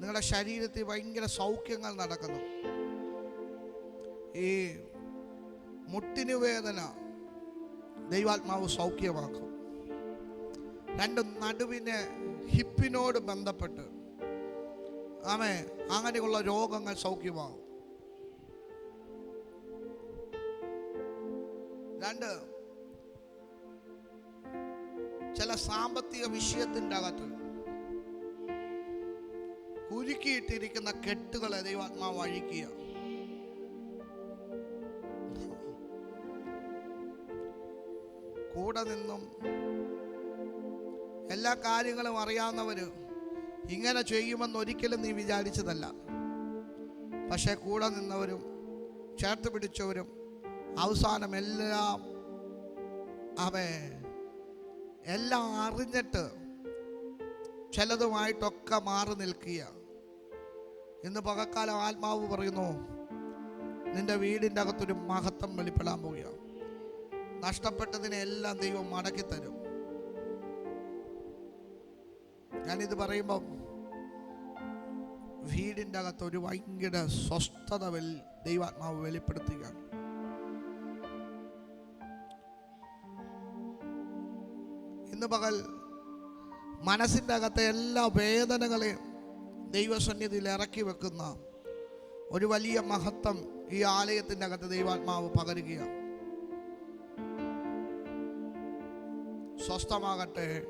നിങ്ങളുടെ ശരീരത്തിൽ ഭയങ്കര സൗഖ്യങ്ങൾ നടക്കുന്നു. ഈ മുട്ടിനു വേദന ദൈവാത്മാവ് സൗഖ്യമാക്കും. രണ്ട് നടുവിന് ഹിപ്പിനോട് ബന്ധപ്പെട്ട്. ആമേ അങ്ങനെയുള്ള രോഗങ്ങൾ സൗഖ്യമാകും. രണ്ട് ചില സാമ്പത്തിക വിഷയത്തിന്റെ അകത്ത് കുരുക്കിയിട്ടിരിക്കുന്ന കെട്ടുകളെ ദൈവാത്മാവ് അഴിക്കുക. കൂടെ നിന്നും എല്ലാ കാര്യങ്ങളും അറിയാവുന്നവര് ഇങ്ങനെ ചെയ്യുമെന്ന് ഒരിക്കലും നീ വിചാരിച്ചതല്ല. പക്ഷെ കൂടെ നിന്നവരും ചേർത്ത് പിടിച്ചവരും അവസാനം എല്ലാം അവേ എല്ലാം അറിഞ്ഞിട്ട് ചിലതുമായിട്ടൊക്കെ മാറി നിൽക്കുക. ഇന്ന് പകക്കാലം ആത്മാവ് പറയുന്നു നിന്റെ വീടിന്റെ അകത്തൊരു മഹത്വം വെളിപ്പെടാൻ പോവുകയാണ്. നഷ്ടപ്പെട്ടതിനെ എല്ലാം ദൈവം മടക്കി തരും. ഞാനിത് പറയുമ്പം വീടിന്റെ അകത്ത് ഒരു ഭയങ്കര സ്വസ്ഥത വെൽ ദൈവാത്മാവ് വെളിപ്പെടുത്തുകയാണ്. ഇന്ന് പകൽ മനസ്സിന്റെ അകത്തെ എല്ലാ വേദനകളെയും ദൈവസന്നിധിയിൽ ഇറക്കി വെക്കുന്ന ഒരു വലിയ മഹത്വം ഈ ആലയത്തിന്റെ അകത്ത് ദൈവാത്മാവ് പകരുകയാണ്. സ്വസ്ഥമാകട്ടെ.